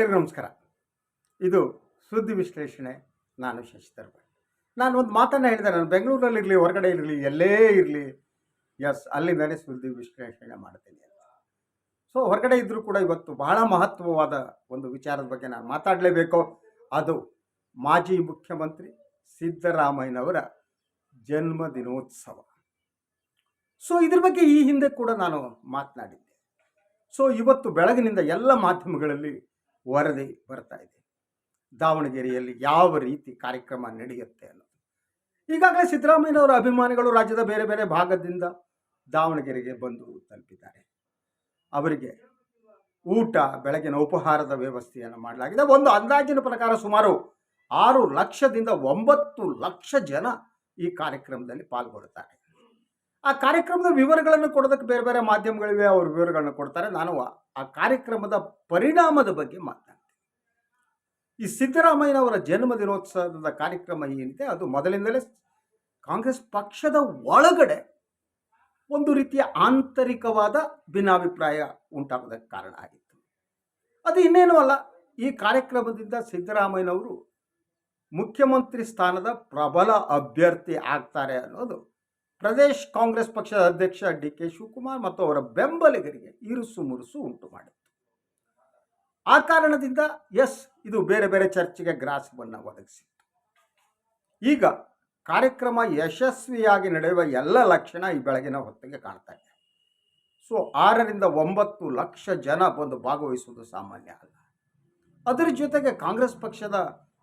ಎಲ್ಲರಿಗೂ ನಮಸ್ಕಾರ. ಇದು ಸುದ್ದಿ ವಿಶ್ಲೇಷಣೆ. ನಾನು ಶಶಿಧರ್ ನಾನು ಒಂದು ಮಾತನ್ನು ಹೇಳಿದೆ. ನಾನು ಬೆಂಗಳೂರಲ್ಲಿರಲಿ ಹೊರಗಡೆ ಇರಲಿ ಎಲ್ಲೇ ಇರಲಿ. ಎಸ್ ಅಲ್ಲಿಂದಲೇ ಸುದ್ದಿ ವಿಶ್ಲೇಷಣೆ ಮಾಡ್ತೀನಿ ಸೊ ಹೊರಗಡೆ ಇದ್ದರೂ ಕೂಡ ಇವತ್ತು ಬಹಳ ಮಹತ್ವವಾದ ಒಂದು ವಿಚಾರದ ಬಗ್ಗೆ ನಾನು ಮಾತಾಡಲೇಬೇಕು. ಅದು ಮಾಜಿ ಮುಖ್ಯಮಂತ್ರಿ ಸಿದ್ದರಾಮಯ್ಯನವರ ಜನ್ಮ ದಿನೋತ್ಸವ ಸೊ ಇದ್ರ ಬಗ್ಗೆ ಈ ಹಿಂದೆ ಕೂಡ ನಾನು ಮಾತನಾಡಿದ್ದೆ. ಸೊ ಇವತ್ತು ಬೆಳಗಿನಿಂದ ಎಲ್ಲ ಮಾಧ್ಯಮಗಳಲ್ಲಿ ವರದಿ ಬರ್ತಾ ಇದೆ. ದಾವಣಗೆರೆಯಲ್ಲಿ ಯಾವ ರೀತಿ ಕಾರ್ಯಕ್ರಮ ನಡೆಯುತ್ತೆ ಅನ್ನೋದು. ಈಗಾಗಲೇ ಸಿದ್ದರಾಮಯ್ಯನವರ ಅಭಿಮಾನಿಗಳು ರಾಜ್ಯದ ಬೇರೆ ಬೇರೆ ಭಾಗದಿಂದ ದಾವಣಗೆರೆಗೆ ಬಂದು ತಲುಪಿದ್ದಾರೆ. ಅವರಿಗೆ ಊಟ, ಬೆಳಗಿನ ಉಪಹಾರದ ವ್ಯವಸ್ಥೆಯನ್ನು ಮಾಡಲಾಗಿದೆ. ಒಂದು ಅಂದಾಜಿನ ಪ್ರಕಾರ ಸುಮಾರು ಆರು ಲಕ್ಷದಿಂದ ಒಂಬತ್ತು ಲಕ್ಷ ಜನ ಈ ಕಾರ್ಯಕ್ರಮದಲ್ಲಿ ಪಾಲ್ಗೊಳ್ಳುತ್ತಾರೆ. ಆ ಕಾರ್ಯಕ್ರಮದ ವಿವರಗಳನ್ನು ಕೊಡೋದಕ್ಕೆ ಬೇರೆ ಬೇರೆ ಮಾಧ್ಯಮಗಳಿವೆ, ಅವರು ವಿವರಗಳನ್ನು ಕೊಡ್ತಾರೆ. ನಾನು ಆ- ಕಾರ್ಯಕ್ರಮದ ಪರಿಣಾಮದ ಬಗ್ಗೆ ಮಾತನಾಡ್ತೀನಿ. ಈ ಸಿದ್ದರಾಮಯ್ಯನವರ ಜನ್ಮ ದಿನೋತ್ಸವದ ಕಾರ್ಯಕ್ರಮ ಏನಿದೆ, ಅದು ಮೊದಲಿಂದಲೇ ಕಾಂಗ್ರೆಸ್ ಪಕ್ಷದ ಒಳಗಡೆ ಒಂದು ರೀತಿಯ ಆಂತರಿಕವಾದ ಭಿನ್ನಾಭಿಪ್ರಾಯ ಉಂಟಾಗೋದಕ್ಕೆ ಕಾರಣ ಆಗಿತ್ತು. ಅದು ಇನ್ನೇನು ಅಲ್ಲ, ಈ ಕಾರ್ಯಕ್ರಮದಿಂದ ಸಿದ್ದರಾಮಯ್ಯನವರು ಮುಖ್ಯಮಂತ್ರಿ ಸ್ಥಾನದ ಪ್ರಬಲ ಅಭ್ಯರ್ಥಿ ಆಗ್ತಾರೆ ಅನ್ನೋದು ಪ್ರದೇಶ್ ಕಾಂಗ್ರೆಸ್ ಪಕ್ಷದ ಅಧ್ಯಕ್ಷ ಡಿ ಕೆ ಶಿವಕುಮಾರ್ ಮತ್ತು ಅವರ ಬೆಂಬಲಿಗರಿಗೆ ಇರುಸು ಮುರುಸು ಉಂಟು ಮಾಡಿತ್ತು. ಆ ಕಾರಣದಿಂದ ಎಸ್, ಇದು ಬೇರೆ ಬೇರೆ ಚರ್ಚೆಗೆ ಗ್ರಾಸವನ್ನು ಒದಗಿಸಿತ್ತು. ಈಗ ಕಾರ್ಯಕ್ರಮ ಯಶಸ್ವಿಯಾಗಿ ನಡೆಯುವ ಎಲ್ಲ ಲಕ್ಷಣ ಈ ಬೆಳಗಿನ ಹೊತ್ತಿಗೆ ಕಾಣ್ತಾ ಇದೆ. ಸೊ, ಆರರಿಂದ ಒಂಬತ್ತು ಲಕ್ಷ ಜನ ಬಂದು ಭಾಗವಹಿಸುವುದು ಸಾಮಾನ್ಯ ಅಲ್ಲ. ಅದರ ಜೊತೆಗೆ ಕಾಂಗ್ರೆಸ್ ಪಕ್ಷದ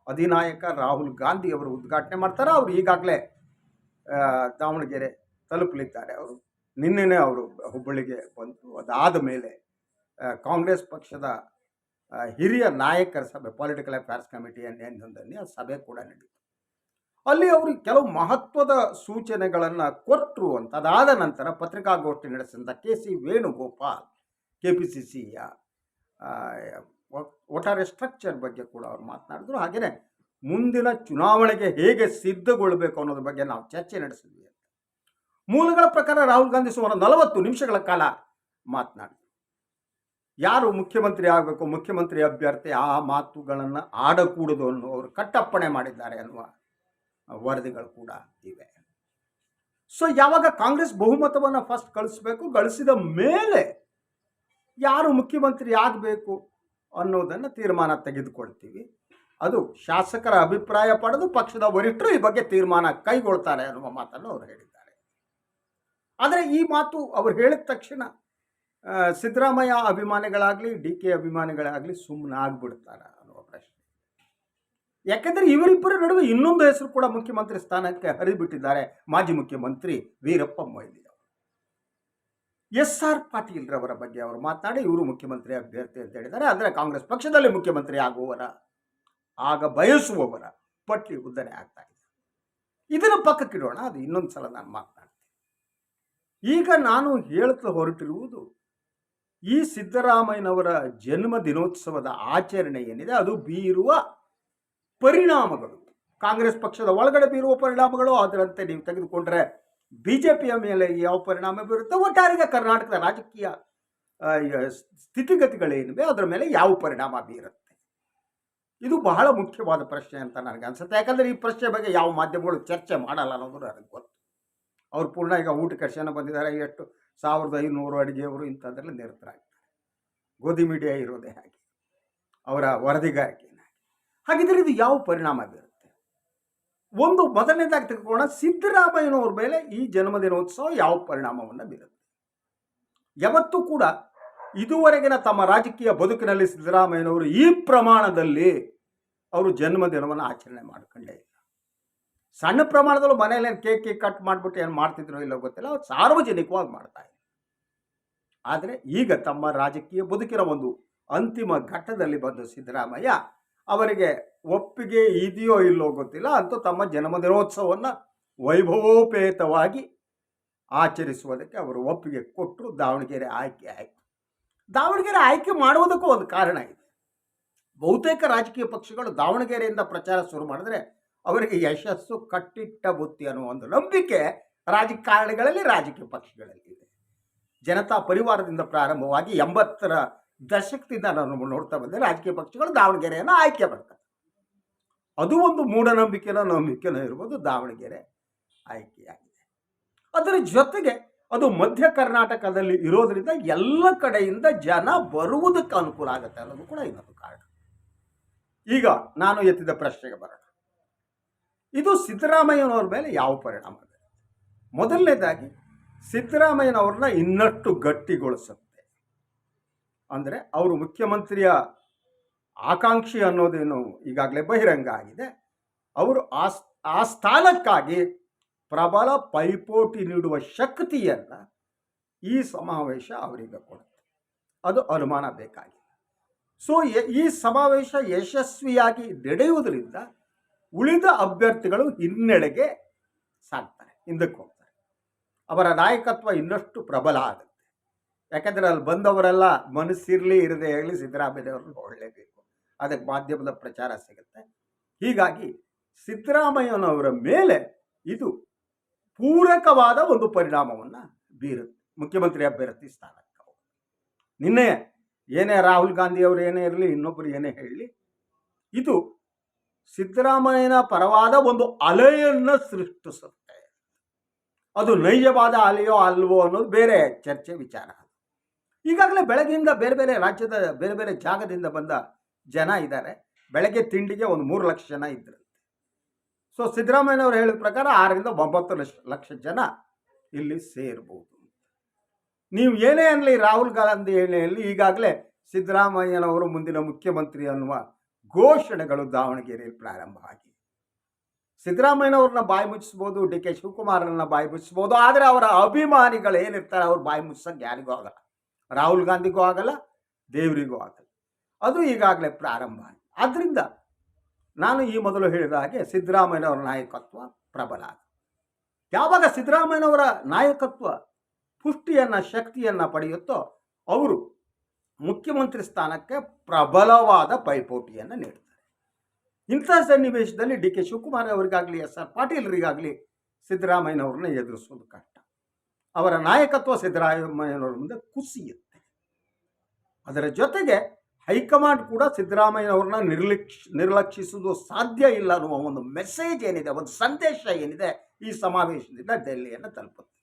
ಅಧಿನಾಯಕ ರಾಹುಲ್ ಗಾಂಧಿ ಅವರು ಉದ್ಘಾಟನೆ ಮಾಡ್ತಾರೆ? ಅವರು ಈಗಾಗಲೇ ದಾವಣಗೆರೆ ತಲುಪಲಿದ್ದಾರೆ ಅವರು. ನಿನ್ನೆನೇ ಅವರು ಹುಬ್ಬಳ್ಳಿಗೆ ಬಂದು ಅದಾದ ಮೇಲೆ ಕಾಂಗ್ರೆಸ್ ಪಕ್ಷದ ಹಿರಿಯ ನಾಯಕರ ಸಭೆ ಪೊಲಿಟಿಕಲ್ ಅಫೇರ್ಸ್ ಕಮಿಟಿ ನೇತೃತ್ವದಲ್ಲಿ ಆ ಸಭೆ ಕೂಡ ನಡೀತು ಅಲ್ಲಿ ಅವರು ಕೆಲವು ಮಹತ್ವದ ಸೂಚನೆಗಳನ್ನು ಕೊಟ್ಟರು ಅಂತ ಅದಾದ ನಂತರ ಪತ್ರಿಕಾಗೋಷ್ಠಿ ನಡೆಸಿದ K C Venugopal, K P C ಸಿಯ ಒಟ್ಟಾರೆ ಸ್ಟ್ರಕ್ಚರ್ ಬಗ್ಗೆ ಕೂಡ ಅವ್ರು ಮಾತನಾಡಿದ್ರು. ಹಾಗೆಯೇ ಮುಂದಿನ ಚುನಾವಣೆಗೆ ಹೇಗೆ ಸಿದ್ಧಗೊಳ್ಳಬೇಕು ಅನ್ನೋದ್ರ ಬಗ್ಗೆ ನಾವು ಚರ್ಚೆ ನಡೆಸಿದ್ವಿ ಮೂಲಗಳ ಪ್ರಕಾರ ರಾಹುಲ್ ಗಾಂಧಿ ಸುಮಾರು ನಲವತ್ತು ನಿಮಿಷಗಳ ಕಾಲ ಮಾತನಾಡಿದರು. ಯಾರು ಮುಖ್ಯಮಂತ್ರಿ ಆಗಬೇಕು, ಮುಖ್ಯಮಂತ್ರಿ ಅಭ್ಯರ್ಥಿ ಆ ಮಾತುಗಳನ್ನು ಆಡಕೂಡದು ಅನ್ನೋ ಅವರು ಕಟ್ಟಪ್ಪಣೆ ಮಾಡಿದ್ದಾರೆ ಅನ್ನುವ ವರದಿಗಳು ಕೂಡ ಇವೆ. ಸೊ ಯಾವಾಗ ಕಾಂಗ್ರೆಸ್ ಬಹುಮತವನ್ನು ಫಸ್ಟ್ ಕಳಿಸ್ಬೇಕು ಗಳಿಸಿದ ಮೇಲೆ ಯಾರು ಮುಖ್ಯಮಂತ್ರಿ ಆಗಬೇಕು ಅನ್ನೋದನ್ನು ತೀರ್ಮಾನ ತೆಗೆದುಕೊಳ್ತೀವಿ. ಅದು ಶಾಸಕರ ಅಭಿಪ್ರಾಯ ಪಡೆದು ಪಕ್ಷದ ವರಿಷ್ಠರು ಈ ಬಗ್ಗೆ ತೀರ್ಮಾನ ಕೈಗೊಳ್ತಾರೆ ಅನ್ನುವ ಮಾತನ್ನು ಅವರು ಹೇಳಿದ್ದಾರೆ. ಆದರೆ ಈ ಮಾತು ಅವರು ಹೇಳಿದ ತಕ್ಷಣ ಸಿದ್ದರಾಮಯ್ಯ ಅಭಿಮಾನಿಗಳಾಗಲಿ ಡಿ ಕೆ ಅಭಿಮಾನಿಗಳಾಗಲಿ ಸುಮ್ಮನೆ ಅನ್ನುವ ಪ್ರಶ್ನೆ. ಯಾಕೆಂದರೆ ಇವರಿಬ್ಬರ ನಡುವೆ ಇನ್ನೊಂದು ಹೆಸರು ಕೂಡ ಮುಖ್ಯಮಂತ್ರಿ ಸ್ಥಾನಕ್ಕೆ ಹರಿಬಿಟ್ಟಿದ್ದಾರೆ ಮಾಜಿ ಮುಖ್ಯಮಂತ್ರಿ ವೀರಪ್ಪ ಮೊಯ್ಲಿ ಎಸ್ ಆರ್ ಪಾಟೀಲ್ರವರ ಬಗ್ಗೆ ಅವರು ಮಾತನಾಡಿ, ಇವರು ಮುಖ್ಯಮಂತ್ರಿ ಅಭ್ಯರ್ಥಿ ಅಂತ ಹೇಳಿದ್ದಾರೆ. ಆದರೆ ಕಾಂಗ್ರೆಸ್ ಪಕ್ಷದಲ್ಲಿ ಮುಖ್ಯಮಂತ್ರಿ ಆಗುವವರ ಆಗ ಬಯಸುವವರ ಪಟ್ಟಿ ಉದ್ದನೆ ಆಗ್ತಾ ಇದೆ. ಇದನ್ನು ಪಕ್ಕಕ್ಕಿಡೋಣ ಅದು ಇನ್ನೊಂದು ಸಲ ನಾನು ಮಾತನಾಡ್ತೀನಿ. ಈಗ ನಾನು ಹೇಳ್ತಾ ಹೊರಟಿರುವುದು ಈ ಸಿದ್ದರಾಮಯ್ಯನವರ ಜನ್ಮ ದಿನೋತ್ಸವದ ಆಚರಣೆ ಏನಿದೆ, ಅದು ಬೀರುವ ಪರಿಣಾಮಗಳು. ಕಾಂಗ್ರೆಸ್ ಪಕ್ಷದ ಒಳಗಡೆ ಬೀರುವ ಪರಿಣಾಮಗಳು, ಅದರಂತೆ ನೀವು ತೆಗೆದುಕೊಂಡ್ರೆ ಬಿ ಜೆ ಪಿಯ ಮೇಲೆ ಯಾವ ಪರಿಣಾಮ ಬೀರುತ್ತೆ? ಒಟ್ಟಾರೆಗೆ ಕರ್ನಾಟಕದ ರಾಜಕೀಯ ಸ್ಥಿತಿಗತಿಗಳೇನಿವೆ, ಅದರ ಮೇಲೆ ಯಾವ ಪರಿಣಾಮ ಬೀರುತ್ತೆ? ಇದು ಬಹಳ ಮುಖ್ಯವಾದ ಪ್ರಶ್ನೆ ಅಂತ ನನಗೆ ಅನ್ಸುತ್ತೆ. ಯಾಕಂದರೆ ಈ ಪ್ರಶ್ನೆ ಬಗ್ಗೆ ಯಾವ ಮಾಧ್ಯಮಗಳು ಚರ್ಚೆ ಮಾಡಲ್ಲ ಅನ್ನೋದು ನನಗೆ ಗೊತ್ತು. ಅವ್ರು ಪೂರ್ಣ ಈಗ ಊಟ ಕರ್ಷನ ಬಂದಿದ್ದಾರೆ. ಎಷ್ಟು ಸಾವಿರದ ಐನೂರು ಅಡುಗೆಯವರು ಇಂಥದ್ರಲ್ಲಿ ನಿರತರಾಗ್ತಾರೆ ಗೋಧಿ ಮೀಡಿಯಾ ಇರೋದೇ ಹಾಗೆ. ಅವರ ವರದಿಗಾರಿಕೆ ಹಾಗಿದ್ರೆ ಇದು ಯಾವ ಪರಿಣಾಮ ಬೀರುತ್ತೆ? ಒಂದು ಮೊದಲನೇದಾಗಿ ತೆಗೆದುಕೊಳ್ಳೋಣ, ಸಿದ್ದರಾಮಯ್ಯನವ್ರ ಮೇಲೆ ಈ ಜನ್ಮದಿನೋತ್ಸವ ಯಾವ ಪರಿಣಾಮವನ್ನು ಬೀರುತ್ತೆ? ಯಾವತ್ತೂ ಕೂಡ ಇದುವರೆಗಿನ ತಮ್ಮ ರಾಜಕೀಯ ಬದುಕಿನಲ್ಲಿ ಸಿದ್ದರಾಮಯ್ಯನವರು ಈ ಪ್ರಮಾಣದಲ್ಲಿ ಅವರು ಜನ್ಮದಿನವನ್ನು ಆಚರಣೆ ಮಾಡ್ಕೊಂಡೇ ಇಲ್ಲ. ಸಣ್ಣ ಪ್ರಮಾಣದಲ್ಲೂ ಮನೆಯಲ್ಲಿ ಏನು ಕೇಕ್ ಕೇಕ್ ಕಟ್ ಮಾಡಿಬಿಟ್ಟು ಏನು ಮಾಡ್ತಿದ್ರು ಇಲ್ಲ ಗೊತ್ತಿಲ್ಲ, ಅವ್ರು ಸಾರ್ವಜನಿಕವಾಗಿ ಮಾಡ್ತಾ ಇದ್ರು. ಆದರೆ ಈಗ ತಮ್ಮ ರಾಜಕೀಯ ಬದುಕಿನ ಒಂದು ಅಂತಿಮ ಘಟ್ಟದಲ್ಲಿ ಬಂದು ಸಿದ್ದರಾಮಯ್ಯ ಅವರಿಗೆ ಒಪ್ಪಿಗೆ ಇದೆಯೋ ಇಲ್ಲೋ ಗೊತ್ತಿಲ್ಲ, ಅಂತೂ ತಮ್ಮ ಜನ್ಮದಿನೋತ್ಸವವನ್ನು ವೈಭವೋಪೇತವಾಗಿ ಆಚರಿಸುವುದಕ್ಕೆ ಅವರು ಒಪ್ಪಿಗೆ ಕೊಟ್ಟರು ದಾವಣಗೆರೆ ಆಯ್ಕೆ ಆಯಿತು. ದಾವಣಗೆರೆ ಆಯ್ಕೆ ಮಾಡುವುದಕ್ಕೂ ಒಂದು ಕಾರಣ ಇದೆ. ಬಹುತೇಕ ರಾಜಕೀಯ ಪಕ್ಷಗಳು ದಾವಣಗೆರೆಯಿಂದ ಪ್ರಚಾರ ಶುರು ಮಾಡಿದ್ರೆ ಅವರಿಗೆ ಯಶಸ್ಸು ಕಟ್ಟಿಟ್ಟ ಬುತ್ತಿ ಅನ್ನುವ ಒಂದು ನಂಬಿಕೆ ರಾಜಕಾರಣಿಗಳಲ್ಲಿ, ರಾಜಕೀಯ ಪಕ್ಷಗಳಲ್ಲಿ ಇದೆ. ಜನತಾ ಪರಿವಾರದಿಂದ ಪ್ರಾರಂಭವಾಗಿ ಎಂಬತ್ತರ ದಶಕದಿಂದ ನಾನು ನೋಡ್ತಾ ಬಂದೆ, ರಾಜಕೀಯ ಪಕ್ಷಗಳು ದಾವಣಗೆರೆಯನ್ನು ಆಯ್ಕೆ ಮಾಡ್ತಾರೆ. ಅದು ಒಂದು ಮೂಢನಂಬಿಕೆನ ನಂಬಿಕೆನೋ ಇರ್ಬೋದು, ದಾವಣಗೆರೆ ಆಯ್ಕೆಯಾಗಿದೆ. ಅದರ ಜೊತೆಗೆ ಅದು ಮಧ್ಯ ಕರ್ನಾಟಕದಲ್ಲಿ ಇರೋದ್ರಿಂದ ಎಲ್ಲ ಕಡೆಯಿಂದ ಜನ ಬರುವುದಕ್ಕೆ ಅನುಕೂಲ ಆಗುತ್ತೆ ಅನ್ನೋದು ಕೂಡ ಇನ್ನೊಂದು ಕಾರಣ. ಈಗ ನಾನು ಎತ್ತಿದ ಪ್ರಶ್ನೆಗೆ ಬರೋಣ. ಇದು ಸಿದ್ದರಾಮಯ್ಯನವ್ರ ಮೇಲೆ ಯಾವ ಪರಿಣಾಮ ಮೊದಲನೇದಾಗಿ, ಸಿದ್ದರಾಮಯ್ಯನವ್ರನ್ನ ಇನ್ನಷ್ಟು ಗಟ್ಟಿಗೊಳಿಸುತ್ತೆ. ಅಂದರೆ ಅವರು ಮುಖ್ಯಮಂತ್ರಿಯ ಆಕಾಂಕ್ಷಿ ಅನ್ನೋದೇನು ಈಗಾಗಲೇ ಬಹಿರಂಗ ಆಗಿದೆ. ಅವರು ಆ ಆ ಸ್ಥಾನಕ್ಕಾಗಿ ಪ್ರಬಲ ಪೈಪೋಟಿ ನೀಡುವ ಶಕ್ತಿಯನ್ನು ಈ ಸಮಾವೇಶ ಅವರಿಗೆ ಕೊಡುತ್ತೆ. ಅದು ಅನುಮಾನ ಬೇಕಾಗಿಲ್ಲ. ಸೊ ಈ ಸಮಾವೇಶ ಯಶಸ್ವಿಯಾಗಿ ನಡೆಯುವುದರಿಂದ ಉಳಿದ ಅಭ್ಯರ್ಥಿಗಳು ಹಿನ್ನಡೆಗೆ ಸಾಕ್ತಾರೆ ಹಿಂದಕ್ಕೆ ಹೋಗ್ತಾರೆ. ಅವರ ನಾಯಕತ್ವ ಇನ್ನಷ್ಟು ಪ್ರಬಲ ಆಗುತ್ತೆ. ಯಾಕಂದರೆ ಅಲ್ಲಿ ಬಂದವರೆಲ್ಲ ಮನಸ್ಸಿರಲಿ, ಇರದೇ ಆಗಲಿ ಸಿದ್ದರಾಮಯ್ಯವ್ರನ್ನ ಹೊಳ್ಳೇಬೇಕು ಅದಕ್ಕೆ ಮಾಧ್ಯಮದ ಪ್ರಚಾರ ಸಿಗುತ್ತೆ. ಹೀಗಾಗಿ ಸಿದ್ದರಾಮಯ್ಯನವರ ಮೇಲೆ ಇದು ಪೂರಕವಾದ ಒಂದು ಪರಿಣಾಮವನ್ನು ಬೀರುತ್ತೆ ಮುಖ್ಯಮಂತ್ರಿ ಅಭ್ಯರ್ಥಿ ಸ್ಥಾನಕ್ಕೆ ನಿನ್ನೆ ಏನೇ ರಾಹುಲ್ ಗಾಂಧಿ ಅವರು ಏನೇ ಇರಲಿ ಇನ್ನೊಬ್ಬರು ಏನೇ ಹೇಳಲಿ ಇದು ಸಿದ್ದರಾಮಯ್ಯನ ಪರವಾದ ಒಂದು ಅಲೆಯನ್ನು ಸೃಷ್ಟಿಸುತ್ತೆ. ಅದು ನೈಜವಾದ ಅಲೆಯೋ ಅಲ್ವೋ ಅನ್ನೋದು ಬೇರೆ ಚರ್ಚೆ ವಿಚಾರ. ಈಗಾಗಲೇ ಬೆಳಗ್ಗೆಯಿಂದ ಬೇರೆ ಬೇರೆ ರಾಜ್ಯದ, ಬೇರೆ ಬೇರೆ ಜಾಗದಿಂದ ಬಂದ ಜನ ಇದ್ದಾರೆ. ಬೆಳಗ್ಗೆ ತಿಂಡಿಗೆ ಒಂದು ಮೂರು ಲಕ್ಷ ಜನ ಇದ್ರಂತೆ ಸೊ ಸಿದ್ದರಾಮಯ್ಯನವರು ಹೇಳಿದ ಪ್ರಕಾರ ಆರರಿಂದ ಒಂಬತ್ತು ಲಕ್ಷ ಲಕ್ಷ ಜನ ಇಲ್ಲಿ ಸೇರ್ಬೋದು. ನೀವು ಏನೇ ಅನ್ನಲಿ ರಾಹುಲ್ ಗಾಂಧಿ ಏನೇ ಈಗಾಗಲೇ ಸಿದ್ದರಾಮಯ್ಯನವರು ಮುಂದಿನ ಮುಖ್ಯಮಂತ್ರಿ ಅನ್ನುವ ಘೋಷಣೆಗಳು ದಾವಣಗೆರೆಯಲ್ಲಿ ಪ್ರಾರಂಭ ಆಗಿ ಸಿದ್ದರಾಮಯ್ಯನವ್ರನ್ನ ಬಾಯಿ ಮುಚ್ಚಿಸ್ಬೋದು, ಡಿ ಕೆ ಶಿವಕುಮಾರನ್ನ ಬಾಯಿ ಮುಚ್ಚಿಸ್ಬೋದು, ಆದರೆ ಅವರ ಅಭಿಮಾನಿಗಳು ಏನಿರ್ತಾರೆ, ಅವ್ರು ಬಾಯಿ ಮುಚ್ಚಕ್ಕೆ ಯಾರಿಗೂ ಆಗಲ್ಲ. ರಾಹುಲ್ ಗಾಂಧಿಗೂ ಆಗಲ್ಲ, ದೇವರಿಗೂ ಆಗಲ್ಲ. ಅದು ಈಗಾಗಲೇ ಪ್ರಾರಂಭ ಆಗಿದೆ. ಆದ್ದರಿಂದ ನಾನು ಈ ಮೊದಲು ಹೇಳಿದ ಹಾಗೆ ಸಿದ್ದರಾಮಯ್ಯನವರ ನಾಯಕತ್ವ ಪ್ರಬಲ ಯಾವಾಗ ಸಿದ್ದರಾಮಯ್ಯನವರ ನಾಯಕತ್ವ ಪುಷ್ಟಿಯನ್ನು, ಶಕ್ತಿಯನ್ನು ಪಡೆಯುತ್ತೋ ಅವರು ಮುಖ್ಯಮಂತ್ರಿ ಸ್ಥಾನಕ್ಕೆ ಪ್ರಬಲವಾದ ಪೈಪೋಟಿಯನ್ನು ನೀಡ್ತಾರೆ. ಇಂಥ ಸನ್ನಿವೇಶದಲ್ಲಿ ಡಿ ಕೆ ಶಿವಕುಮಾರ್ ಅವರಿಗಾಗಲಿ, ಎಸ್ ಆರ್ ಪಾಟೀಲರಿಗಾಗಲಿ ಸಿದ್ದರಾಮಯ್ಯನವ್ರನ್ನ ಎದುರಿಸೋದು ಕಷ್ಟ. ಅವರ ನಾಯಕತ್ವ ಸಿದ್ದರಾಮಯ್ಯನವರ ಮುಂದೆ ಕುಸಿಯುತ್ತೆ. ಅದರ ಜೊತೆಗೆ ಹೈಕಮಾಂಡ್ ಕೂಡ ಸಿದ್ದರಾಮಯ್ಯನವ್ರನ್ನ ನಿರ್ಲಕ್ಷ, ನಿರ್ಲಕ್ಷಿಸುವುದು ಸಾಧ್ಯ ಇಲ್ಲ ಅನ್ನುವ ಒಂದು ಮೆಸೇಜ್ ಏನಿದೆ, ಒಂದು ಸಂದೇಶ ಏನಿದೆ ಈ ಸಮಾವೇಶದಿಂದ ದೆಹಲಿಯನ್ನು ತಲುಪುತ್ತೆ.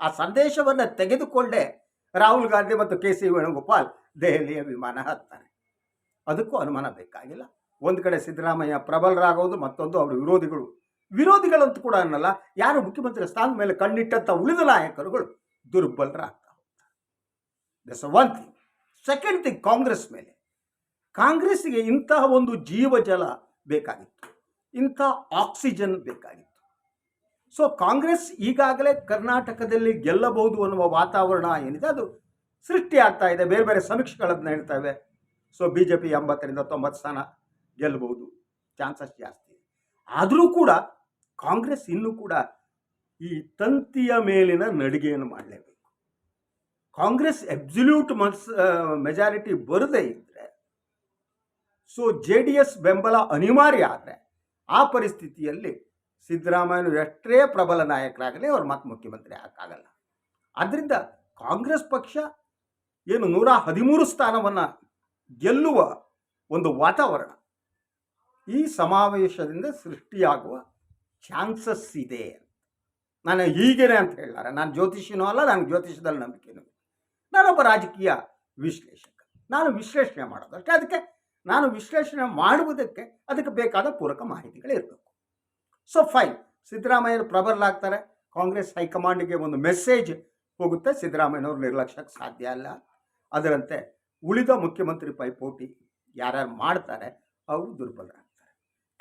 ಆ ಸಂದೇಶವನ್ನು ತೆಗೆದುಕೊಂಡೆ ರಾಹುಲ್ ಗಾಂಧಿ ಮತ್ತು ಕೆ ಸಿ ವೇಣುಗೋಪಾಲ್ ದೆಹಲಿಯ ವಿಮಾನ ಹತ್ತಾರೆ. ಅದಕ್ಕೂ ಅನುಮಾನ ಬೇಕಾಗಿಲ್ಲ. ಒಂದು ಕಡೆ ಸಿದ್ದರಾಮಯ್ಯ ಪ್ರಬಲರಾಗೋದು, ಮತ್ತೊಂದು ಅವರು ವಿರೋಧಿಗಳು. ವಿರೋಧಿಗಳಂತೂ ಕೂಡ ಅನ್ನಲ್ಲ, ಯಾರು ಮುಖ್ಯಮಂತ್ರಿ ಸ್ಥಾನದ ಮೇಲೆ ಕಣ್ಣಿಟ್ಟಂಥ ಉಳಿದ ನಾಯಕರುಗಳು ದುರ್ಬಲರಾಗ್ತಾ ಹೋಗ್ತಾರೆ. This one thing second thing Congress ಮೇಲೆ. ಕಾಂಗ್ರೆಸ್ಸಿಗೆ ಇಂತಹ ಒಂದು ಜೀವಜಲ ಬೇಕಾಗಿತ್ತು. ಇಂಥ ಆಕ್ಸಿಜನ್ ಬೇಕಾಗಿತ್ತು. ಸೊ ಕಾಂಗ್ರೆಸ್ ಈಗಾಗಲೇ ಕರ್ನಾಟಕದಲ್ಲಿ ಗೆಲ್ಲಬಹುದು ಅನ್ನುವ ವಾತಾವರಣ ಏನಿದೆ ಅದು ಸೃಷ್ಟಿ ಆಗ್ತಾ ಇದೆ. ಬೇರೆ ಬೇರೆ ಸಮೀಕ್ಷೆಗಳನ್ನು ಇವೆ. ಸೊ ಬಿ ಜೆ ಪಿ ಎಂಬತ್ತರಿಂದ ತೊಂಬತ್ತು ಸ್ಥಾನ ಗೆಲ್ಲಬಹುದು. ಚಾನ್ಸಸ್ ಜಾಸ್ತಿ. ಆದರೂ ಕೂಡ ಕಾಂಗ್ರೆಸ್ ಇನ್ನೂ ಕೂಡ ಈ ತಂತಿಯ ಮೇಲಿನ ನಡಿಗೆಯನ್ನು ಮಾಡಲೇಬೇಕು. ಕಾಂಗ್ರೆಸ್ ಎಬ್ಸಲ್ಯೂಟ್ ಮನ್ಸ್ ಮೆಜಾರಿಟಿ ಬರದೇ ಸೊ ಜೆ ಡಿ ಎಸ್ ಬೆಂಬಲ ಅನಿವಾರ್ಯ ಆದರೆ ಆ ಪರಿಸ್ಥಿತಿಯಲ್ಲಿ ಸಿದ್ದರಾಮಯ್ಯನು ಎಷ್ಟೇ ಪ್ರಬಲ ನಾಯಕರಾಗಲಿ ಅವ್ರು ಮತ್ತೆ ಮುಖ್ಯಮಂತ್ರಿ ಆಗಕ್ಕಾಗಲ್ಲ. ಆದ್ದರಿಂದ ಕಾಂಗ್ರೆಸ್ ಪಕ್ಷ ಏನು ನೂರ ಹದಿಮೂರು ಸ್ಥಾನವನ್ನು ಗೆಲ್ಲುವ ಒಂದು ವಾತಾವರಣ ಈ ಸಮಾವೇಶದಿಂದ ಸೃಷ್ಟಿಯಾಗುವ ಚಾನ್ಸಸ್ ಇದೆ ನಾನು ಹೀಗೇನೆ ಅಂತ ಹೇಳಾರೆ ನಾನು ಜ್ಯೋತಿಷಿನೂ ಅಲ್ಲ ನಾನು ಜ್ಯೋತಿಷದಲ್ಲಿ ನಂಬಿಕೆನೂ. ನಾನೊಬ್ಬ ರಾಜಕೀಯ ವಿಶ್ಲೇಷಕ. ನಾನು ವಿಶ್ಲೇಷಣೆ ಮಾಡೋದು ಅಷ್ಟೇ ಅದಕ್ಕೆ ನಾನು ವಿಶ್ಲೇಷಣೆ ಮಾಡುವುದಕ್ಕೆ ಅದಕ್ಕೆ ಬೇಕಾದ ಪೂರಕ ಮಾಹಿತಿಗಳಿರಬೇಕು. ಸೊ ಫೈನ್ ಸಿದ್ದರಾಮಯ್ಯರು ಪ್ರಬಲರಾಗ್ತಾರೆ. ಕಾಂಗ್ರೆಸ್ ಹೈಕಮಾಂಡ್ಗೆ ಒಂದು ಮೆಸೇಜ್ ಹೋಗುತ್ತೆ. ಸಿದ್ದರಾಮಯ್ಯನವರು ನಿರ್ಲಕ್ಷ್ಯಕ್ಕೆ ಸಾಧ್ಯ ಅಲ್ಲ. ಅದರಂತೆ ಉಳಿದ ಮುಖ್ಯಮಂತ್ರಿ ಪೈಪೋಟಿ ಯಾರ್ಯಾರು ಮಾಡ್ತಾರೆ, ಅವರು ದುರ್ಬಲರಾಗ್ತಾರೆ.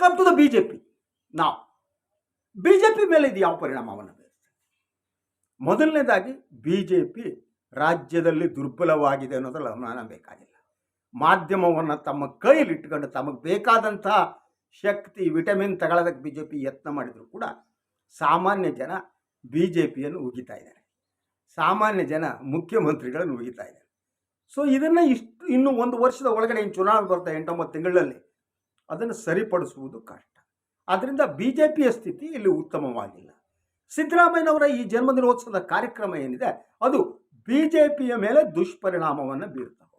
Come to the B J P ನಾವು ಬಿ ಜೆ ಪಿ ಮೇಲೆ ಇದು ಯಾವ ಪರಿಣಾಮವನ್ನು ಬೀರುತ್ತೆ? ಮೊದಲನೇದಾಗಿ ಬಿ ಜೆ ಪಿ ರಾಜ್ಯದಲ್ಲಿ ದುರ್ಬಲವಾಗಿದೆ ಅನ್ನೋದ್ರಲ್ಲಿ ಅನುಮಾನ ಬೇಕಾಗಿಲ್ಲ. ಮಾಧ್ಯಮವನ್ನು ತಮ್ಮ ಕೈಲಿಟ್ಕೊಂಡು ತಮಗೆ ಬೇಕಾದಂಥ ಶಕ್ತಿ, ವಿಟಮಿನ್ ತಗೊಳ್ಳೋದಕ್ಕೆ ಬಿ ಜೆ ಪಿ ಯತ್ನ ಮಾಡಿದರೂ ಕೂಡ ಸಾಮಾನ್ಯ ಜನ ಬಿ ಜೆ ಪಿಯನ್ನು ಉಗಿತಾ ಇದ್ದಾರೆ. ಸಾಮಾನ್ಯ ಜನ ಮುಖ್ಯಮಂತ್ರಿಗಳನ್ನು ಉಗಿತಾ ಇದ್ದಾರೆ. ಸೊ ಇದನ್ನು ಇಷ್ಟು ಇನ್ನು ಒಂದು ವರ್ಷದ ಒಳಗಡೆ ಇನ್ನು ಚುನಾವಣೆ ಬರ್ತಾ ಎಂಟೊಂಬತ್ತು ತಿಂಗಳಲ್ಲಿ ಅದನ್ನು ಸರಿಪಡಿಸುವುದು ಕಷ್ಟ. ಆದ್ದರಿಂದ ಬಿ ಜೆ ಪಿಯ ಸ್ಥಿತಿ ಇಲ್ಲಿ ಉತ್ತಮವಾಗಿಲ್ಲ. ಸಿದ್ದರಾಮಯ್ಯನವರ ಈ ಜನ್ಮದಿನೋತ್ಸವದ ಕಾರ್ಯಕ್ರಮ ಏನಿದೆ, ಅದು ಬಿ ಜೆ ಪಿಯ ಮೇಲೆ ದುಷ್ಪರಿಣಾಮವನ್ನು ಬೀರ್ತಾ ಹೋಗುತ್ತೆ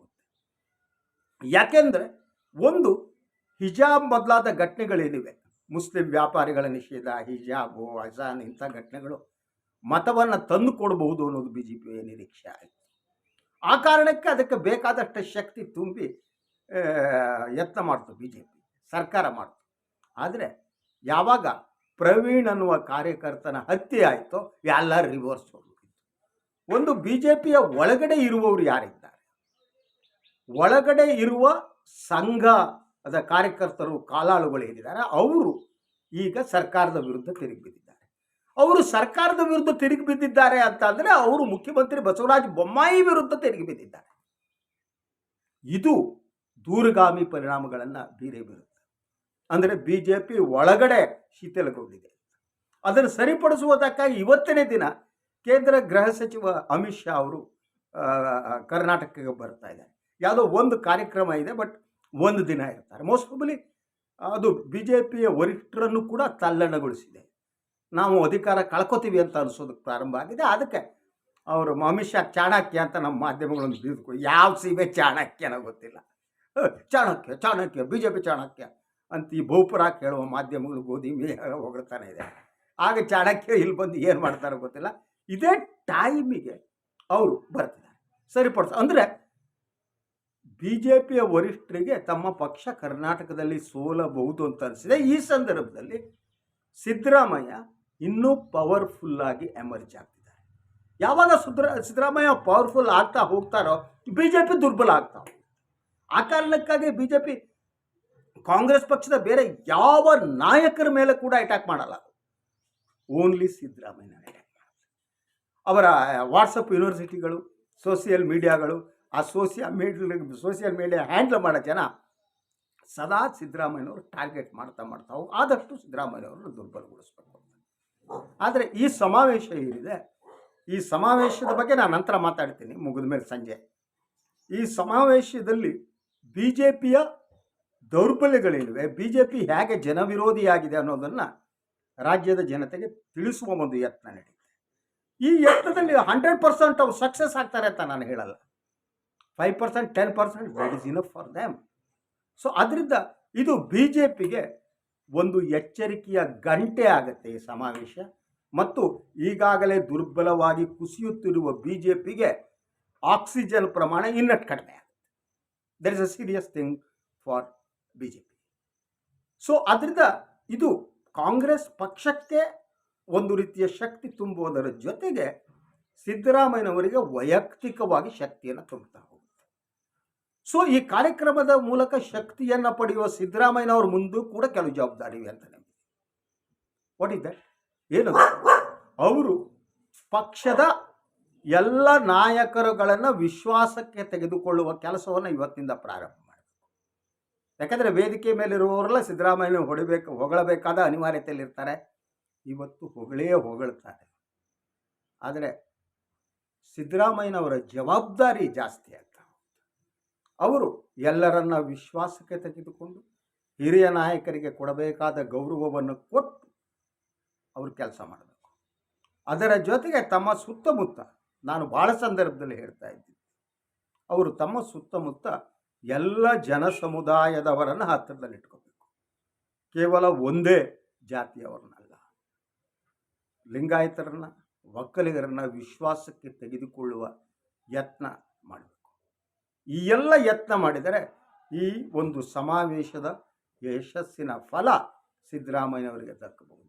ಯಾಕೆಂದರೆ ಒಂದು ಹಿಜಾಬ್ ಮೊದಲಾದ ಘಟನೆಗಳೇನಿವೆ? ಮುಸ್ಲಿಂ ವ್ಯಾಪಾರಿಗಳ ನಿಷೇಧ, ಹಿಜಾಬು, ಅಜಾನ್ ಇಂಥ ಘಟನೆಗಳು ಮತವನ್ನು ತಂದು ಕೊಡಬಹುದು ಅನ್ನೋದು ಬಿ ಜೆ ಪಿಯ ನಿರೀಕ್ಷೆ ಆಯಿತು. ಆ ಕಾರಣಕ್ಕೆ ಅದಕ್ಕೆ ಬೇಕಾದಷ್ಟು ಶಕ್ತಿ ತುಂಬಿ ಯತ್ನ ಮಾಡ್ತು ಬಿ ಜೆ ಪಿ ಸರ್ಕಾರ ಮಾಡ್ತು. ಆದರೆ ಯಾವಾಗ ಪ್ರವೀಣ್ ಅನ್ನುವ ಕಾರ್ಯಕರ್ತನ ಹತ್ಯೆ ಆಯಿತೋ, ಎಲ್ಲ ರಿವರ್ಸ್ ಹೋಗ್ಬಿಟ್ಟಿತ್ತು. ಒಂದು ಬಿ ಜೆ ಪಿಯ ಒಳಗಡೆ ಇರುವವರು ಯಾರಿದ್ದಾರೆ? ಒಳಗಡೆ ಇರುವ ಸಂಘ, ಅದ ಕಾರ್ಯಕರ್ತರು, ಕಾಲಾಳುಗಳು ಏನಿದ್ದಾರೆ, ಅವರು ಈಗ ಸರ್ಕಾರದ ವಿರುದ್ಧ ತಿರುಗಿ ಬಿದ್ದಿದ್ದಾರೆ. ಅವರು ಸರ್ಕಾರದ ವಿರುದ್ಧ ತಿರುಗಿ ಬಿದ್ದಿದ್ದಾರೆ ಅಂತಂದರೆ ಅವರು ಮುಖ್ಯಮಂತ್ರಿ ಬಸವರಾಜ ಬೊಮ್ಮಾಯಿ ವಿರುದ್ಧ ತಿರುಗಿ ಬಿದ್ದಿದ್ದಾರೆ. ಇದು ದೂರಗಾಮಿ ಪರಿಣಾಮಗಳನ್ನು ಬೀರೇ ಬೀರುತ್ತೆ. ಅಂದರೆ ಬಿ ಜೆ ಪಿ ಒಳಗಡೆ ಶಿಥಿಲಗೊಂಡಿದೆ. ಅದನ್ನು ಸರಿಪಡಿಸುವುದಕ್ಕಾಗಿ ಇವತ್ತನೇ ದಿನ ಕೇಂದ್ರ ಗೃಹ ಸಚಿವ ಅಮಿತ್ ಶಾ ಅವರು ಕರ್ನಾಟಕಕ್ಕೆ ಬರ್ತಾ ಇದ್ದಾರೆ. ಯಾವುದೋ ಒಂದು ಕಾರ್ಯಕ್ರಮ ಇದೆ, ಬಟ್ ಒಂದು ದಿನ ಇರ್ತಾರೆ. ಮೋಸ್ಟ್ ಪ್ರಾಬಲಿ ಅದು ಬಿ ಜೆ ಪಿಯ ವರಿಷ್ಠರನ್ನು ಕೂಡ ತಲ್ಲಣಗೊಳಿಸಿದೆ. ನಾವು ಅಧಿಕಾರ ಕಳ್ಕೊತೀವಿ ಅಂತ ಅನಿಸೋದಕ್ಕೆ ಪ್ರಾರಂಭ ಆಗಿದೆ. ಅದಕ್ಕೆ ಅವರು ಅಮಿತ್ ಶಾ ಚಾಣಕ್ಯ ಅಂತ ನಮ್ಮ ಮಾಧ್ಯಮಗಳನ್ನು ಬೀಳ್ಕೊ ಯಾವ ಸೀಮೆ ಚಾಣಕ್ಯನ ಗೊತ್ತಿಲ್ಲ. Chanakya Chanakya B J P Chanakya ಅಂತ ಈ ಬಹುಪುರ ಕೇಳುವ ಮಾಧ್ಯಮಗಳು ಗೋಧಿ ಮೇ ಹೊಗಳ್ತಾನೆ ಇದೆ. ಆಗ ಚಾಣಕ್ಯ ಇಲ್ಲಿ ಬಂದು ಏನು ಮಾಡ್ತಾರೋ ಗೊತ್ತಿಲ್ಲ. ಇದೇ ಟೈಮಿಗೆ ಅವರು ಬರ್ತಿದ್ದಾರೆ. ಸರಿಪಡಿಸ, ಅಂದರೆ ಬಿ ಜೆ ಪಿಯ ವರಿಷ್ಠರಿಗೆ ತಮ್ಮ ಪಕ್ಷ ಕರ್ನಾಟಕದಲ್ಲಿ ಸೋಲಬಹುದು ಅಂತ ಅನಿಸಿದೆ. ಈ ಸಂದರ್ಭದಲ್ಲಿ ಸಿದ್ದರಾಮಯ್ಯ ಇನ್ನೂ ಪವರ್ಫುಲ್ಲಾಗಿ ಎಮರ್ಜ್ ಆಗ್ತಿದ್ದಾರೆ. ಯಾವಾಗ ಸುದ್ರ, ಸಿದ್ದರಾಮಯ್ಯ ಪವರ್ಫುಲ್ ಆಗ್ತಾ ಹೋಗ್ತಾರೋ ಬಿ ಜೆ ಪಿ ದುರ್ಬಲ ಆಗ್ತಾ ಆ ಕಾರಣಕ್ಕಾಗಿ ಬಿ ಜೆ ಪಿ ಕಾಂಗ್ರೆಸ್ ಪಕ್ಷದ ಬೇರೆ ಯಾವ ನಾಯಕರ ಮೇಲೆ ಕೂಡ ಅಟ್ಯಾಕ್ ಮಾಡಲ್ಲ. ಓನ್ಲಿ ಸಿದ್ದರಾಮಯ್ಯ ಅವರ, ವಾಟ್ಸಪ್ ಯೂನಿವರ್ಸಿಟಿಗಳು ಸೋಷಿಯಲ್ ಮೀಡಿಯಾಗಳು ಆ social media social media handle ಮಾಡೋ ಜನ ಸದಾ ಸಿದ್ದರಾಮಯ್ಯನವರು ಟಾರ್ಗೆಟ್ ಮಾಡ್ತಾ ಮಾಡ್ತಾ ಹೋಗಿ ಆದಷ್ಟು ಸಿದ್ದರಾಮಯ್ಯವ್ರನ್ನ ದುರ್ಬಲಗೊಳಿಸ್ಬೇಕು ಆದರೆ ಈ ಸಮಾವೇಶ ಏನಿದೆ, ಈ ಸಮಾವೇಶದ ಬಗ್ಗೆ ನಾನು ನಂತರ ಮಾತಾಡ್ತೀನಿ ಮುಗಿದ ಮೇಲೆ ಸಂಜೆ. ಈ ಸಮಾವೇಶದಲ್ಲಿ ಬಿ ಜೆ ಪಿಯ ದೌರ್ಬಲ್ಯಗಳೇನಿವೆ ಬಿ ಜೆ ಪಿ ಹೇಗೆ ಜನವಿರೋಧಿಯಾಗಿದೆ ಅನ್ನೋದನ್ನು ರಾಜ್ಯದ ಜನತೆಗೆ ತಿಳಿಸುವ ಒಂದು ಯತ್ನ ನಡೀತಿದೆ ಈ ಯತ್ನದಲ್ಲಿ ಹಂಡ್ರೆಡ್ ಪರ್ಸೆಂಟ್ ಅವ್ರು ಸಕ್ಸಸ್ ಆಗ್ತಾರೆ ಅಂತ ನಾನು ಹೇಳಲ್ಲ. Five percent ten percent that is enough for them so ಅದರಿಂದ ಇದು ಬಿ ಜೆ ಪಿಗೆ ಒಂದು ಎಚ್ಚರಿಕೆಯ ಗಂಟೆ ಆಗುತ್ತೆ ಈ ಸಮಾವೇಶ. ಮತ್ತು ಈಗಾಗಲೇ ದುರ್ಬಲವಾಗಿ ಕುಸಿಯುತ್ತಿರುವ ಬಿ ಜೆ ಪಿಗೆ ಆಕ್ಸಿಜನ್ ಪ್ರಮಾಣ ಇನ್ನಷ್ಟು ಕಡಿಮೆ ಆಗುತ್ತೆ. There is a serious thing for B J P so ಅದರಿಂದ ಇದು ಕಾಂಗ್ರೆಸ್ ಪಕ್ಷಕ್ಕೆ ಒಂದು ರೀತಿಯ ಶಕ್ತಿ ತುಂಬುವುದರ ಜೊತೆಗೆ ಸಿದ್ದರಾಮಯ್ಯನವರಿಗೆ ವೈಯಕ್ತಿಕವಾಗಿ ಶಕ್ತಿಯನ್ನು ತುಂಬುತ್ತಾ ಹೋಗುತ್ತೆ. ಸೊ ಈ ಕಾರ್ಯಕ್ರಮದ ಮೂಲಕ ಶಕ್ತಿಯನ್ನು ಪಡೆಯುವ ಸಿದ್ದರಾಮಯ್ಯನವ್ರ ಮುಂದೂ ಕೂಡ ಕೆಲವು ಜವಾಬ್ದಾರಿ ಅಂತ ನಮಗೆ. ಇಸ್ ಏನು? ಅವರು ಪಕ್ಷದ ಎಲ್ಲ ನಾಯಕರುಗಳನ್ನು ವಿಶ್ವಾಸಕ್ಕೆ ತೆಗೆದುಕೊಳ್ಳುವ ಕೆಲಸವನ್ನು ಇವತ್ತಿಂದ ಪ್ರಾರಂಭ ಮಾಡಬೇಕು ಯಾಕಂದರೆ ವೇದಿಕೆ ಮೇಲಿರುವವರೆಲ್ಲ ಸಿದ್ದರಾಮಯ್ಯನ ಹೊಡಿಬೇಕು, ಹೊಗಳಬೇಕಾದ ಅನಿವಾರ್ಯತೆಯಲ್ಲಿರ್ತಾರೆ. ಇವತ್ತು ಹೊಗಳೇ ಹೊಗಳ್ತಾರೆ. ಆದರೆ ಸಿದ್ದರಾಮಯ್ಯನವರ ಜವಾಬ್ದಾರಿ ಜಾಸ್ತಿ ಆಗ್ತಾ ಹೋಗುತ್ತೆ ಅವರು ಎಲ್ಲರನ್ನ ವಿಶ್ವಾಸಕ್ಕೆ ತೆಗೆದುಕೊಂಡು ಹಿರಿಯ ನಾಯಕರಿಗೆ ಕೊಡಬೇಕಾದ ಗೌರವವನ್ನು ಕೊಟ್ಟು ಅವರು ಕೆಲಸ ಮಾಡಬೇಕು. ಅದರ ಜೊತೆಗೆ ತಮ್ಮ ಸುತ್ತಮುತ್ತ, ನಾನು ಭಾಳ ಸಂದರ್ಭದಲ್ಲಿ ಹೇಳ್ತಾ ಇದ್ದೀನಿ, ಅವರು ತಮ್ಮ ಸುತ್ತಮುತ್ತ ಎಲ್ಲ ಜನ ಸಮುದಾಯದವರನ್ನು ಹತ್ತಿರದಲ್ಲಿ ಇಟ್ಕೋಬೇಕು. ಕೇವಲ ಒಂದೇ ಜಾತಿಯವರನ್ನಲ್ಲ. ಲಿಂಗಾಯತರನ್ನ, ಒಕ್ಕಲಿಗರನ್ನ ವಿಶ್ವಾಸಕ್ಕೆ ತೆಗೆದುಕೊಳ್ಳುವ ಯತ್ನ ಮಾಡಬೇಕು ಈ ಎಲ್ಲ ಯತ್ನ ಮಾಡಿದರೆ ಈ ಒಂದು ಸಮಾವೇಶದ ಯಶಸ್ಸಿನ ಫಲ ಸಿದ್ದರಾಮಯ್ಯನವರಿಗೆ ದಕ್ಕಬಹುದು.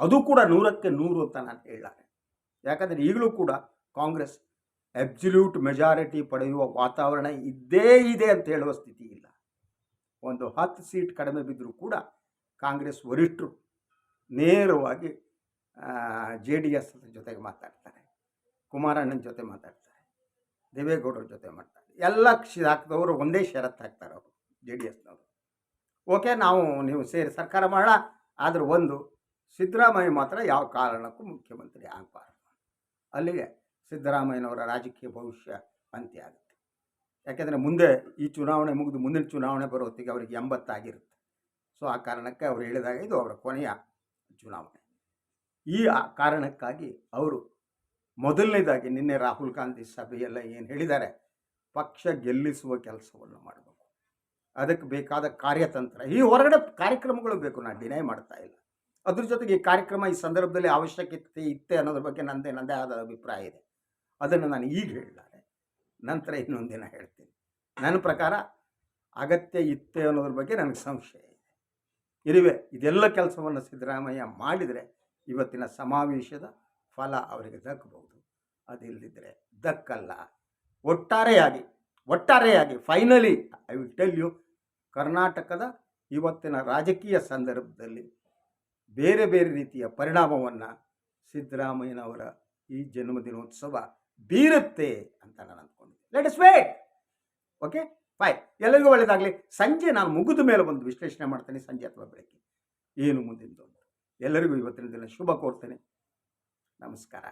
ಅದು ಕೂಡ ನೂರಕ್ಕೆ ನೂರು ಅಂತ ನಾನು ಹೇಳಾರೆ ಯಾಕಂದರೆ ಈಗಲೂ ಕೂಡ ಕಾಂಗ್ರೆಸ್ ಅಬ್ಸಲ್ಯೂಟ್ ಮೆಜಾರಿಟಿ ಪಡೆಯುವ ವಾತಾವರಣ ಇದ್ದೇ ಇದೆ ಅಂತ ಹೇಳುವ ಸ್ಥಿತಿ ಇಲ್ಲ. ಒಂದು ಹತ್ತು ಸೀಟ್ ಕಡಿಮೆ ಬಿದ್ದರೂ ಕೂಡ ಕಾಂಗ್ರೆಸ್ ವರಿಷ್ಠರು ನೇರವಾಗಿ ಜೆ ಡಿ ಎಸ್ ಜೊತೆಗೆ ಮಾತಾಡ್ತಾರೆ, ಕುಮಾರಣ್ಣನ ಜೊತೆ ಮಾತಾಡ್ತಾರೆ, ದೇವೇಗೌಡರ ಜೊತೆ ಮಾಡ್ತಾರೆ ಎಲ್ಲ ಕ್ಷಿ ಹಾಕಿದವರು ಒಂದೇ ಷರತ್ತು ಹಾಕ್ತಾರೆ ಅವರು, ಜೆ ಡಿ ಎಸ್ನವರು. ಓಕೆ, ನಾವು ನೀವು ಸೇರಿ ಸರ್ಕಾರ ಮಾಡೋಣ ಆದರೂ ಒಂದು, ಸಿದ್ದರಾಮಯ್ಯ ಮಾತ್ರ ಯಾವ ಕಾರಣಕ್ಕೂ ಮುಖ್ಯಮಂತ್ರಿ ಆಗಬಾರ್ದು. ಅಲ್ಲಿಗೆ ಸಿದ್ದರಾಮಯ್ಯನವರ ರಾಜಕೀಯ ಭವಿಷ್ಯ ಅಂತ್ಯ ಆಗುತ್ತೆ. ಯಾಕೆಂದರೆ ಮುಂದೆ ಈ ಚುನಾವಣೆ ಮುಗಿದು ಮುಂದಿನ ಚುನಾವಣೆ ಬರೋ ಹೊತ್ತಿಗೆ ಅವರಿಗೆ ಎಂಬತ್ತಾಗಿರುತ್ತೆ. ಸೊ, ಆ ಕಾರಣಕ್ಕೆ ಅವರು ಹೇಳಿದಾಗ ಇದು ಅವರ ಕೊನೆಯ ಚುನಾವಣೆ. ಈ ಕಾರಣಕ್ಕಾಗಿ ಅವರು ಮೊದಲನೇದಾಗಿ ನಿನ್ನೆ ರಾಹುಲ್ ಗಾಂಧಿ ಸಭೆಯೆಲ್ಲ ಏನು ಹೇಳಿದ್ದಾರೆ ಪಕ್ಷ ಗೆಲ್ಲಿಸುವ ಕೆಲಸವನ್ನು ಮಾಡಬೇಕು. ಅದಕ್ಕೆ ಬೇಕಾದ ಕಾರ್ಯತಂತ್ರ. ಈ ಹೊರಗಡೆ ಕಾರ್ಯಕ್ರಮಗಳು ಬೇಕು, ನಾನು ಡಿನೈ ಮಾಡ್ತಾ ಇಲ್ಲ. ಅದ್ರ ಜೊತೆಗೆ ಈ ಕಾರ್ಯಕ್ರಮ ಈ ಸಂದರ್ಭದಲ್ಲಿ ಅವಶ್ಯಕತೆ ಇತ್ತೆ ಅನ್ನೋದ್ರ ಬಗ್ಗೆ ನಂದೇ ನನ್ನದೇ ಆದ ಅಭಿಪ್ರಾಯ ಇದೆ. ಅದನ್ನು ನಾನು ಈಗ ಹೇಳಲಾರೆ ನಂತರ ಇನ್ನೊಂದಿನ ದಿನ ಹೇಳ್ತೀನಿ. ನನ್ನ ಪ್ರಕಾರ ಅಗತ್ಯ ಇತ್ತೆ ಅನ್ನೋದ್ರ ಬಗ್ಗೆ ನನಗೆ ಸಂಶಯ ಇದೆ. ಇರುವೆ, ಇದೆಲ್ಲ ಕೆಲಸವನ್ನು ಸಿದ್ದರಾಮಯ್ಯ ಮಾಡಿದರೆ ಇವತ್ತಿನ ಸಮಾವೇಶದ ಫಲ ಅವರಿಗೆ ದಕ್ಕಬಹುದು. ಅದಿಲ್ಲದಿದ್ದರೆ ದಕ್ಕಲ್ಲ. ಒಟ್ಟಾರೆಯಾಗಿ ಒಟ್ಟಾರೆಯಾಗಿ finally I will tell you ಕರ್ನಾಟಕದ ಇವತ್ತಿನ ರಾಜಕೀಯ ಸಂದರ್ಭದಲ್ಲಿ ಬೇರೆ ಬೇರೆ ರೀತಿಯ ಪರಿಣಾಮವನ್ನು ಸಿದ್ದರಾಮಯ್ಯನವರ ಈ ಜನ್ಮದಿನೋತ್ಸವ ಬೀರುತ್ತೆ ಅಂತ ನಾನು ಅಂದ್ಕೊಂಡಿದ್ದೆ let us wait okay bye ಎಲ್ಲರಿಗೂ ಒಳ್ಳೆಯದಾಗಲಿ ಸಂಜೆ ನಾನು ಮುಗಿದ ಮೇಲೆ ಒಂದು ವಿಶ್ಲೇಷಣೆ ಮಾಡ್ತೇನೆ, ಸಂಜೆ ಅಥವಾ ಬೆಳಗ್ಗೆ. ಏನು ಮುಂದಿನ ಎಲ್ಲರಿಗೂ ಇವತ್ತಿನ ದಿನ ಶುಭ ಕೋರ್ತೇನೆ. ನಮಸ್ಕಾರ.